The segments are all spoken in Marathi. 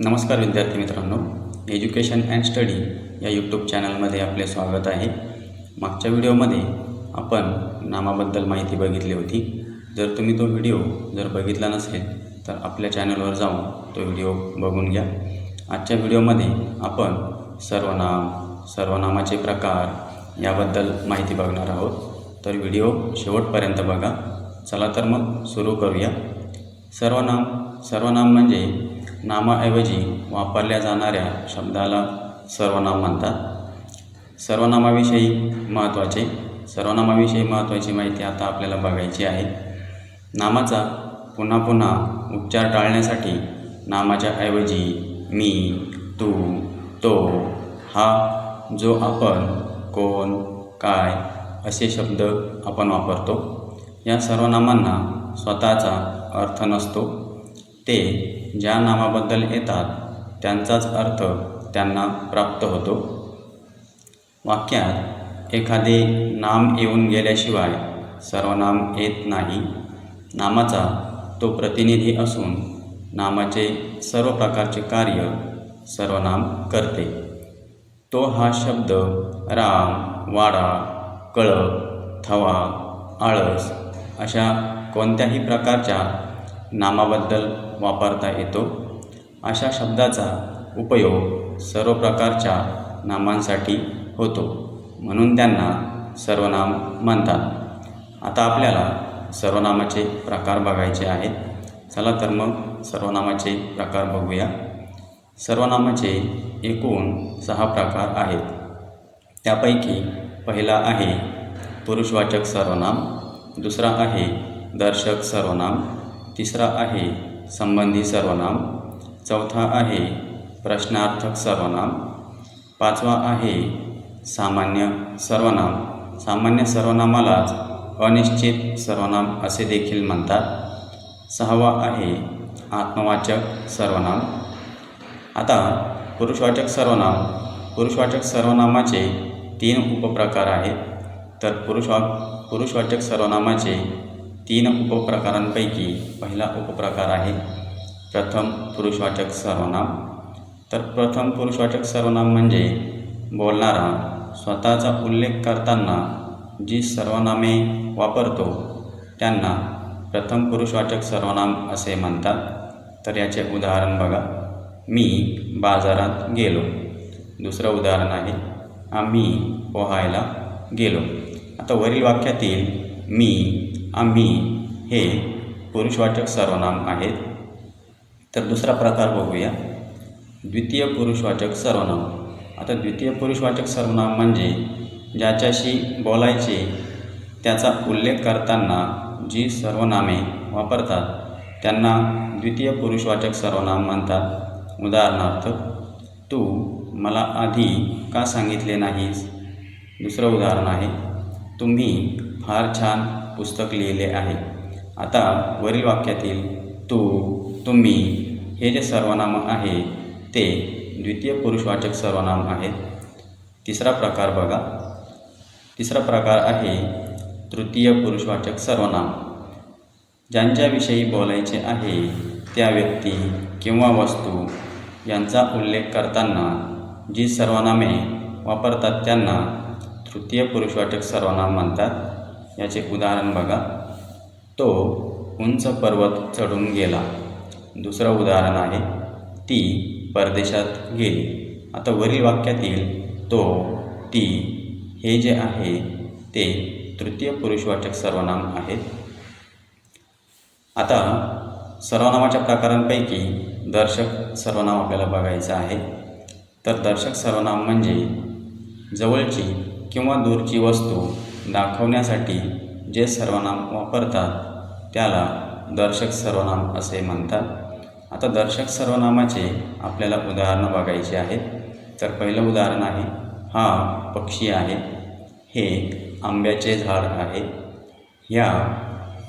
नमस्कार विद्यार्थी मित्रांनो. एज्युकेशन अँड स्टडी या यूट्यूब चॅनलमध्ये आपले स्वागत आहे. मागच्या व्हिडिओमध्ये आपण नामाबद्दल माहिती बघितली होती. जर तुम्ही तो व्हिडिओ जर बघितला नसेल तर आपल्या चॅनलवर जाऊन तो व्हिडिओ बघून घ्या. आजच्या व्हिडिओमध्ये आपण सर्वनाम सर्वनामाचे प्रकार याबद्दल माहिती बघणार आहोत. तर व्हिडिओ शेवटपर्यंत बघा. चला तर मग सुरू करूया. सर्वनाम सर्वनाम म्हणजे नामाऐवजी वापरल्या जाणाऱ्या शब्दाला सर्वनाम म्हणतात. सर्वनामाविषयी महत्त्वाचे सर्वनामाविषयी महत्त्वाची माहिती आता आपल्याला बघायची आहे. नामाचा पुन्हा पुन्हा उच्चार टाळण्यासाठी नामाच्या ऐवजी मी तू तो हा जो आपण कोण काय असे शब्द आपण वापरतो या सर्वनामांना स्वतःचा अर्थ नसतो. ते ज्या नामाबद्दल येतात त्यांचाच अर्थ त्यांना प्राप्त होतो. वाक्यात एखादे नाम येऊन गेल्याशिवाय सर्वनाम येत नाही. नामाचा तो प्रतिनिधी असून नामाचे सर्व प्रकारचे कार्य सर्वनाम करते. तो हा शब्द राम वाडा कळप थवा आळस अशा कोणत्याही प्रकारच्या नामाबद्दल वापरता येतो. अशा शब्दाचा उपयोग सर्व प्रकारच्या नामांसाठी होतो म्हणून त्यांना सर्वनाम म्हणतात. आता आपल्याला सर्वनामाचे प्रकार बघायचे आहेत. चला तर मग सर्वनामाचे प्रकार बघूया. सर्वनामाचे एकूण सहा प्रकार आहेत. त्यापैकी पहिला आहे पुरुषवाचक सर्वनाम दुसरा आहे दर्शक सर्वनाम तिसरा आहे संबंधी सर्वनाम. चौथा आहे प्रश्नार्थक सर्वनाम. पाचवा आहे सामान्य सर्वनाम. सामान्य सर्वनामालाच अनिश्चित सर्वनाम असे देखील म्हणतात. सहावा आहे आत्मवाचक सर्वनाम. आता पुरुषवाचक सर्वनाम. पुरुषवाचक सर्वनामाचे तीन उपप्रकार आहेत. तर पुरुषवा पुरुषवाचक सर्वनामाचे तीन उपप्रकारांपैकी पहिला उपप्रकार आहे प्रथम पुरुषवाचक सर्वनाम. तर प्रथम पुरुषवाचक सर्वनाम म्हणजे बोलणारा स्वतःचा उल्लेख करताना जी सर्वनामे वापरतो त्यांना प्रथम पुरुषवाचक सर्वनाम असे म्हणतात. तर याचे उदाहरण बघा. मी बाजारात गेलो. दुसरं उदाहरण आहे आम्ही पोहायला गेलो. आता वरील वाक्यातील मी आम्ही हे पुरुषवाचक सर्वनाम आहेत. तर दुसरा प्रकार बघूया. द्वितीय पुरुषवाचक सर्वनाम. आता द्वितीय पुरुषवाचक सर्वनाम म्हणजे ज्याच्याशी बोलायचे त्याचा उल्लेख करताना जी सर्वनामे वापरतात त्यांना द्वितीय पुरुषवाचक सर्वनाम म्हणतात. उदाहरणार्थ तू मला आधी का सांगितले नाहीस? दुसरं उदाहरण आहे तुम्ही फार छान पुस्तक लिहिले आहे. आता वरील वाक्यातील तू तुम्ही हे जे सर्वनाम आहे ते द्वितीय पुरुषवाचक सर्वनाम आहेत तिसरा प्रकार बघा. तिसरा प्रकार आहे तृतीय पुरुषवाचक सर्वनाम. ज्यांच्याविषयी बोलायचे आहे त्या व्यक्ती किंवा वस्तू यांचा उल्लेख करताना जी सर्वनामे वापरतात त्यांना तृतीय पुरुषवाचक सर्वनाम म्हणतात. याचे उदाहरण बघा. तो उंच पर्वत चढून गेला. दुसरं उदाहरण आहे ती परदेशात गेली. आता वरील वाक्यातील तो ती हे जे आहे ते तृतीय पुरुषवाचक सर्वनाम आहेत. आता सर्वनामाच्या प्रकारांपैकी दर्शक सर्वनाम आपल्याला बघायचं आहे. तर दर्शक सर्वनाम म्हणजे जवळची किंवा दूरची वस्तू दाखवण्यासाठी जे सर्वनाम वापरतात त्याला दर्शक सर्वनाम असे म्हणतात. आता दर्शक सर्वनामाचे आपल्याला उदाहरणं बघायची आहेत. तर पहिलं उदाहरण आहे हा पक्षी आहे हे आंब्याचे झाड आहे ह्या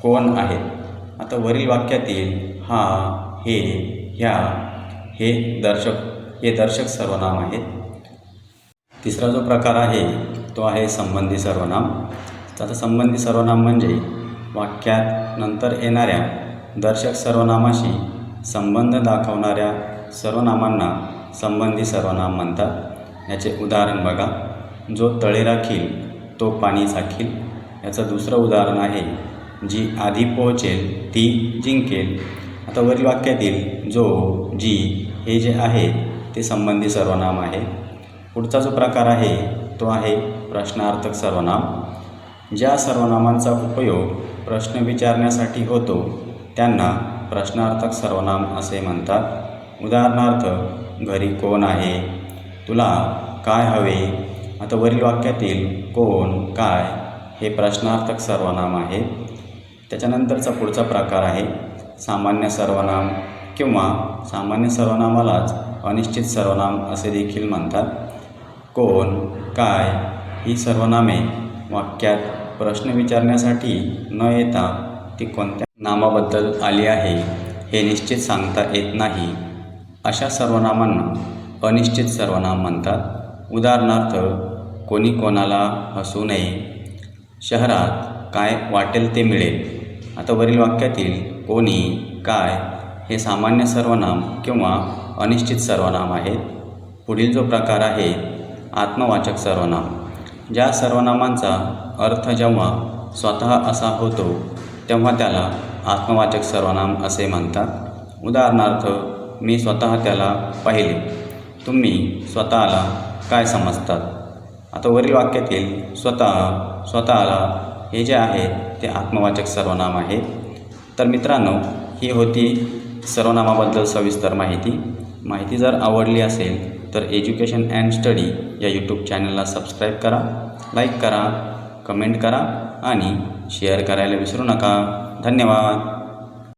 कोण आहेत. आता वरील वाक्यातील हा हे ह्या हे दर्शक हे दर्शक सर्वनाम आहेत. तिसरा जो प्रकार आहे तो आहे संबंधी सर्वनाम. आता संबंधी सर्वनाम म्हणजे वाक्यात नंतर येणाऱ्या दर्शक सर्वनामाशी संबंध दाखवणाऱ्या सर्वनामांना संबंधी सर्वनाम म्हणतात. याचे उदाहरण बघा. जो तळे राखील तो पाणी साखील याचं दुसरं उदाहरण आहे जी आधी पोहोचेल ती जिंकेल. आता वरील वाक्यातील जो जी हे जे आहे ते संबंधी सर्वनाम आहे. पुढचा जो प्रकार आहे तो आहे प्रश्नार्थक सर्वनाम. ज्या सर्वनामांचा उपयोग प्रश्न विचारण्यासाठी होतो त्यांना प्रश्नार्थक सर्वनाम असे म्हणतात. उदाहरणार्थ घरी कोण आहे? तुला काय हवे? आता वरील वाक्यातील कोण काय हे प्रश्नार्थक सर्वनाम आहे. त्याच्यानंतरचा पुढचा प्रकार आहे सामान्य सर्वनाम किंवा सामान्य सर्वनामालाच अनिश्चित सर्वनाम असे देखील म्हणतात. कोण काय ही सर्वनामे वाक्यात प्रश्न विचारण्यासाठी न येता ती कोणत्या नामाबद्दल आली आहे हे निश्चित सांगता येत नाही. अशा सर्वनामांना अनिश्चित सर्वनाम म्हणतात. उदाहरणार्थ कोणी कोणाला हसू नये. शहरात काय वाटेल ते मिळेल. आता वरील वाक्यातील कोणी काय हे सामान्य सर्वनाम किंवा अनिश्चित सर्वनाम आहेत. पुढील जो प्रकार आहे आत्मवाचक सर्वनाम. ज्या सर्वनामांचा अर्थ जेव्हा स्वतः असा होतो तेव्हा त्याला आत्मवाचक सर्वनाम असे म्हणतात. उदाहरणार्थ मी स्वतः त्याला पाहिले. तुम्ही स्वतःला काय समजतात? आता वरील वाक्यातील स्वतः स्वतःला हे जे आहे ते आत्मवाचक सर्वनाम आहे. तर मित्रांनो ही होती सर्वनामाबद्दल सविस्तर माहिती. माहिती जर आवडली असेल तर एज्युकेशन अँड स्टडी या यूट्यूब चॅनलला सबस्क्राईब करा लाईक करा कमेंट करा आणि शेअर करायला विसरू नका. धन्यवाद.